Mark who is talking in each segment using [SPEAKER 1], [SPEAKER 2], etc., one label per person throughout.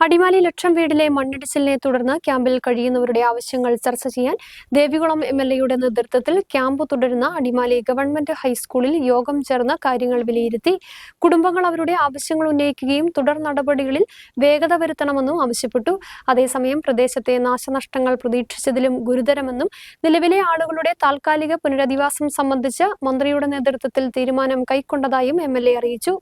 [SPEAKER 1] അടിമാലി ലക്ഷം വീടിലെ മണ്ണിടിച്ചിലിനെ തുടർന്ന് ക്യാമ്പിൽ കഴിയുന്നവരുടെ ആവശ്യങ്ങൾ ചർച്ച ചെയ്യാൻ ദേവികുളം എം എൽ എയുടെ നേതൃത്വത്തിൽ ക്യാമ്പ് തുടരുന്ന അടിമാലി ഗവൺമെന്റ് ഹൈസ്കൂളിൽ യോഗം ചേർന്ന് കാര്യങ്ങൾ വിലയിരുത്തി കുടുംബങ്ങൾ അവരുടെ ആവശ്യങ്ങൾ ഉന്നയിക്കുകയും തുടർ നടപടികളിൽ വേഗത വരുത്തണമെന്നും ആവശ്യപ്പെട്ടു. അതേസമയം പ്രദേശത്തെ നാശനഷ്ടങ്ങൾ പ്രതീക്ഷിച്ചതിലും ഗുരുതരമെന്നും നിലവിലെ ആളുകളുടെ താൽക്കാലിക പുനരധിവാസം സംബന്ധിച്ച് മന്ത്രിയുടെ നേതൃത്വത്തിൽ തീരുമാനം കൈക്കൊണ്ടതായും എം അറിയിച്ചു.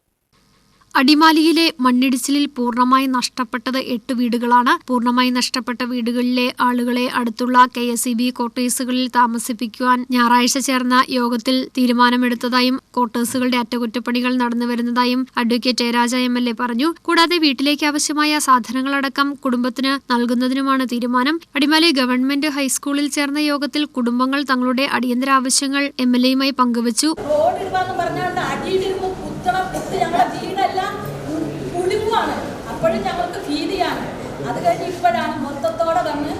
[SPEAKER 1] അടിമാലിയിലെ മണ്ണിടിച്ചിലിൽ പൂർണമായി നഷ്ടപ്പെട്ടത് എട്ട് വീടുകളാണ്. പൂർണമായി നഷ്ടപ്പെട്ട വീടുകളിലെ ആളുകളെ അടുത്തുള്ള കെ എസ് ഇ ബി ക്വാർട്ടേഴ്സുകളിൽ താമസിപ്പിക്കുവാൻ ഞായറാഴ്ച ചേർന്ന യോഗത്തിൽ തീരുമാനമെടുത്തതായും ക്വാർട്ടേഴ്സുകളുടെ അറ്റകുറ്റപ്പണികൾ നടന്നു വരുന്നതായും advocate Jayaraj M L A പറഞ്ഞു. കൂടാതെ വീട്ടിലേക്ക് ആവശ്യമായ സാധനങ്ങളടക്കം കുടുംബത്തിന് നൽകുന്നതിനുമാണ് തീരുമാനം. അടിമാലി ഗവൺമെന്റ് ഹൈസ്കൂളിൽ ചേർന്ന യോഗത്തിൽ കുടുംബങ്ങൾ തങ്ങളുടെ അടിയന്തര ആവശ്യങ്ങൾ എം എൽ എയുമായി പങ്കുവച്ചു.
[SPEAKER 2] അപ്പോഴും ഞങ്ങൾക്ക് ഭീതിയാണ്. അത് കഴിഞ്ഞ് ഇപ്പോഴാണ് മൊത്തത്തോടെ വന്ന്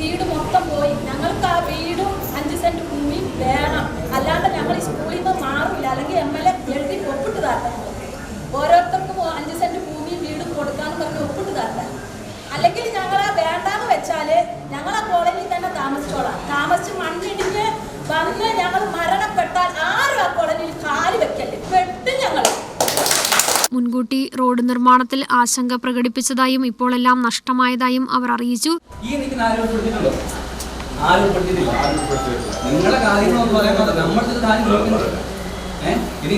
[SPEAKER 2] വീട് മൊത്തം പോയി. ഞങ്ങൾക്ക് ആ വീടും അഞ്ച് സെന്റ് ഭൂമി വേണം. അല്ലാണ്ട് ഞങ്ങൾ ഈ സ്കൂളിൽ നിന്ന് മാറില്ല. അല്ലെങ്കിൽ എം എൽ എ എഴുതി ഒപ്പിട്ട് തരണം ഓരോരുത്തർക്കും അഞ്ച് സെന്റ് ഭൂമിയും വീടും കൊടുക്കാന്ന് പറഞ്ഞ് ഒപ്പിട്ട് തരണം അല്ലെങ്കിൽ ഞങ്ങൾ വേണ്ടാന്ന് വെച്ചാൽ ഞങ്ങൾ ആ കോളനിയിൽ തന്നെ താമസിച്ചോളാം താമസിച്ച് മണ്ണിടിഞ്ഞ് വന്ന് ഞങ്ങൾ മരണപ്പെട്ടാൽ ആരും ആ കോളനിയിൽ കാൽ വെക്കല്ലേ പെട്ടും ഞങ്ങൾ
[SPEAKER 1] മുൻകൂട്ടി റോഡ് നിർമ്മാണത്തിൽ ആശങ്ക പ്രകടിപ്പിച്ചതായും ഇപ്പോഴെല്ലാം നഷ്ടമായതായും അവർ അറിയിച്ചു.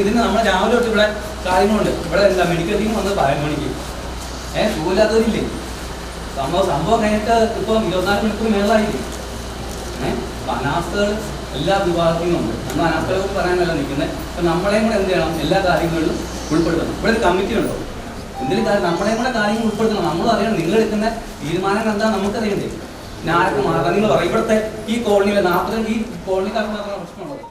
[SPEAKER 3] എന്ന് നമ്മുടെ രാവിലെ ഇവിടെ മെഡിക്കൽ ടീം വന്ന് സംഭവം സംഭവം കഴിഞ്ഞിട്ട് ഇപ്പം ഇരുപത്തിനാല് മണിക്കൂർ മേളായില്ലേ? ഏഹ് അനാസ്ഥകൾ എല്ലാ വിഭാഗത്തിനും ഉണ്ട്. അനാസ്ഥകളെ കുറിച്ച് പറയാനല്ല നിൽക്കുന്നത് അപ്പം നമ്മളെയും കൂടെ എന്ത് ചെയ്യണം? എല്ലാ കാര്യങ്ങളിലും ഉൾപ്പെടുത്തണം. ഇവിടെ ഒരു കമ്മിറ്റി ഉണ്ടോ? എന്തെങ്കിലും കാര്യം നമ്മളെയും കൂടെ കാര്യങ്ങൾ ഉൾപ്പെടുത്തണം. നമ്മളും അറിയണം. നിങ്ങൾ എടുക്കുന്ന തീരുമാനങ്ങൾ എന്താ നമുക്കറിയണ്ടേ? ഞാൻ ആരൊക്കെ മാറാം. നിങ്ങൾ പറയും. ഇവിടുത്തെ ഈ കോളനിയിലെ നാൽപ്പത്തഞ്ച് ഈ കോളനിക്കാർക്ക് മാത്രമേ പ്രശ്നമുള്ളൂ.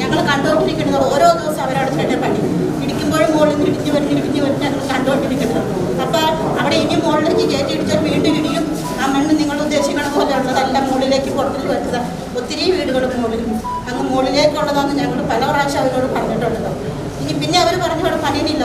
[SPEAKER 4] ഞങ്ങൾ കണ്ടുകൊണ്ടിരിക്കുന്നത് ഓരോ ദിവസം അവരവിടെ തന്നെ പണി ഇടിക്കുമ്പോഴും മുകളിൽ നിന്ന് ഇടിഞ്ഞു വരുന്ന ഇടിഞ്ഞു വരുന്ന ഞങ്ങൾ കണ്ടുകൊണ്ടിരിക്കുന്നത്. അപ്പോൾ അവിടെ ഇനി മുകളിലേക്ക് കയറ്റി ഇടിച്ചാൽ വീണ്ടും ഇടിയും ആ മണ്ണ് മുകളിലേക്ക് പുറത്തു വെച്ചത് ഒത്തിരി വീടുകൾ മുകളിൽ അങ്ങ് മുകളിലേക്കുള്ളതാണ് ഞങ്ങൾ പല പ്രാവശ്യം അവരോട് പറഞ്ഞിട്ടുള്ളത് ഇനി പിന്നെ അവർ പറഞ്ഞു അവിടെ പണിയില്ല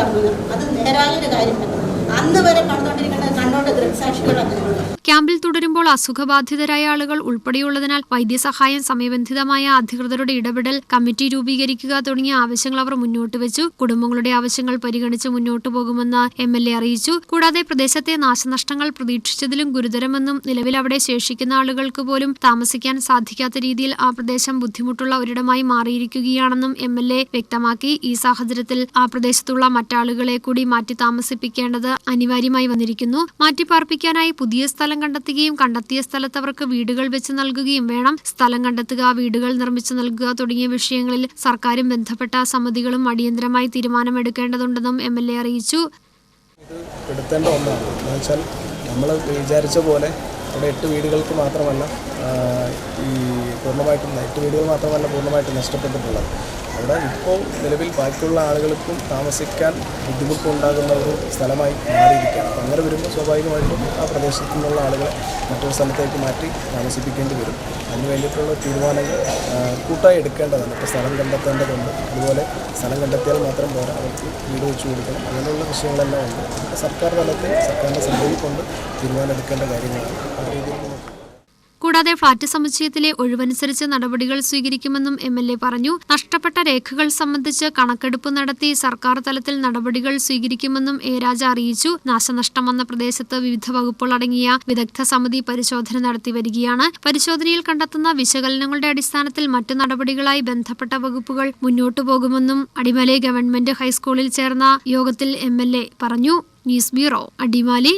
[SPEAKER 4] അത് നേരായൊരു കാര്യമല്ല. അന്ന് വരെ കണ്ടുകൊണ്ടിരിക്കുന്നത് ദൃക്സാക്ഷികൾ അങ്ങനെയുള്ളത്
[SPEAKER 1] ക്യാമ്പിൽ തുടരുമ്പോൾ അസുഖബാധിതരായ ആളുകൾ ഉൾപ്പെടെയുള്ളതിനാൽ വൈദ്യസഹായം സമയബന്ധിതമായ അധികൃതരുടെ ഇടപെടൽ കമ്മിറ്റി രൂപീകരിക്കുക തുടങ്ങിയ ആവശ്യങ്ങൾ അവർ മുന്നോട്ട് വെച്ചു. കുടുംബങ്ങളുടെ ആവശ്യങ്ങൾ പരിഗണിച്ച് മുന്നോട്ടു പോകുമെന്ന് എം എൽ എ അറിയിച്ചു. കൂടാതെ പ്രദേശത്തെ നാശനഷ്ടങ്ങൾ പ്രതീക്ഷിച്ചതിലും ഗുരുതരമെന്നും നിലവിൽ അവിടെ ശേഷിക്കുന്ന ആളുകൾക്ക് പോലും താമസിക്കാൻ സാധിക്കാത്ത രീതിയിൽ ആ പ്രദേശം ബുദ്ധിമുട്ടുള്ള ഒരിടമായി മാറിയിരിക്കുകയാണെന്നും എം എൽ എ വ്യക്തമാക്കി. ഈ സാഹചര്യത്തിൽ ആ പ്രദേശത്തുള്ള മറ്റാളുകളെ കൂടി മാറ്റി താമസിപ്പിക്കേണ്ടത് അനിവാര്യമായി വന്നിരിക്കുന്നു. മാറ്റിപ്പാർപ്പിക്കാനായി പുതിയ സ്ഥലം കണ്ടെത്തുകയും കണ്ടെത്തിയ സ്ഥലത്ത് അവർക്ക് വീടുകൾ വെച്ച് നൽകുകയും വേണം. സ്ഥലം കണ്ടെത്തുക വീടുകൾ നിർമ്മിച്ചു നൽകുക തുടങ്ങിയ വിഷയങ്ങളിൽ സർക്കാരും ബന്ധപ്പെട്ട സമിതികളും അടിയന്തരമായി തീരുമാനമെടുക്കേണ്ടതുണ്ടെന്നും എം എൽ എ അറിയിച്ചു.
[SPEAKER 5] പോലെ അവിടെ എട്ട് വീടുകൾക്ക് മാത്രമല്ല ഈ പൂർണമായിട്ടും എട്ട് വീടുകൾ മാത്രമല്ല പൂർണമായിട്ടും നഷ്ടപ്പെട്ടിട്ടുള്ളത്. അവിടെ ഇപ്പോൾ നിലവിൽ ബാക്കിയുള്ള ആളുകൾക്കും താമസിക്കാൻ ബുദ്ധിമുട്ടുണ്ടാകുന്ന ഒരു സ്ഥലമായി മാറിയിരിക്കുകയാണ്. അപ്പം അങ്ങനെ വരുമ്പോൾ സ്വാഭാവികമായിട്ടും ആ പ്രദേശത്തു നിന്നുള്ള ആളുകളെ മറ്റൊരു സ്ഥലത്തേക്ക് മാറ്റി താമസിപ്പിക്കേണ്ടി വരും. അതിന് വേണ്ടിയിട്ടുള്ള തീരുമാനങ്ങൾ കൂട്ടായി എടുക്കേണ്ടതാണ്. ഇപ്പോൾ സ്ഥലം കണ്ടെത്തേണ്ടതുണ്ട്. അതുപോലെ സ്ഥലം കണ്ടെത്തിയാൽ മാത്രം പോരാ. അവർക്ക് വീട് വെച്ച് കൊടുക്കണം. അങ്ങനെയുള്ള വിഷയങ്ങളെല്ലാം ഉണ്ട്. സർക്കാർ തലത്തിൽ സർക്കാരിന്റെ ശ്രദ്ധയിൽ കൊണ്ട് തീരുമാനം എടുക്കേണ്ട കാര്യങ്ങളാണ്. ആ രീതിയിൽ
[SPEAKER 1] കൂടാതെ ഫ്ളാറ്റ് സമുച്ചയത്തിലെ ഒഴിവനുസരിച്ച് നടപടികൾ സ്വീകരിക്കുമെന്നും എം എൽ എ പറഞ്ഞു. നഷ്ടപ്പെട്ട രേഖകൾ സംബന്ധിച്ച് കണക്കെടുപ്പ് നടത്തി സർക്കാർ തലത്തിൽ നടപടികൾ സ്വീകരിക്കുമെന്നും എ. രാജ അറിയിച്ചു. നാശനഷ്ടം വന്ന പ്രദേശത്ത് വിവിധ വകുപ്പുകൾ അടങ്ങിയ വിദഗ്ധ സമിതി പരിശോധന നടത്തി വരികയാണ്. പരിശോധനയിൽ കണ്ടെത്തുന്ന വിശകലനങ്ങളുടെ അടിസ്ഥാനത്തിൽ മറ്റു നടപടികളായി ബന്ധപ്പെട്ട വകുപ്പുകൾ മുന്നോട്ടു പോകുമെന്നും അടിമലൈ ഗവൺമെന്റ് ഹൈസ്കൂളിൽ ചേർന്ന യോഗത്തിൽ എം പറഞ്ഞു. News bureau Adimali.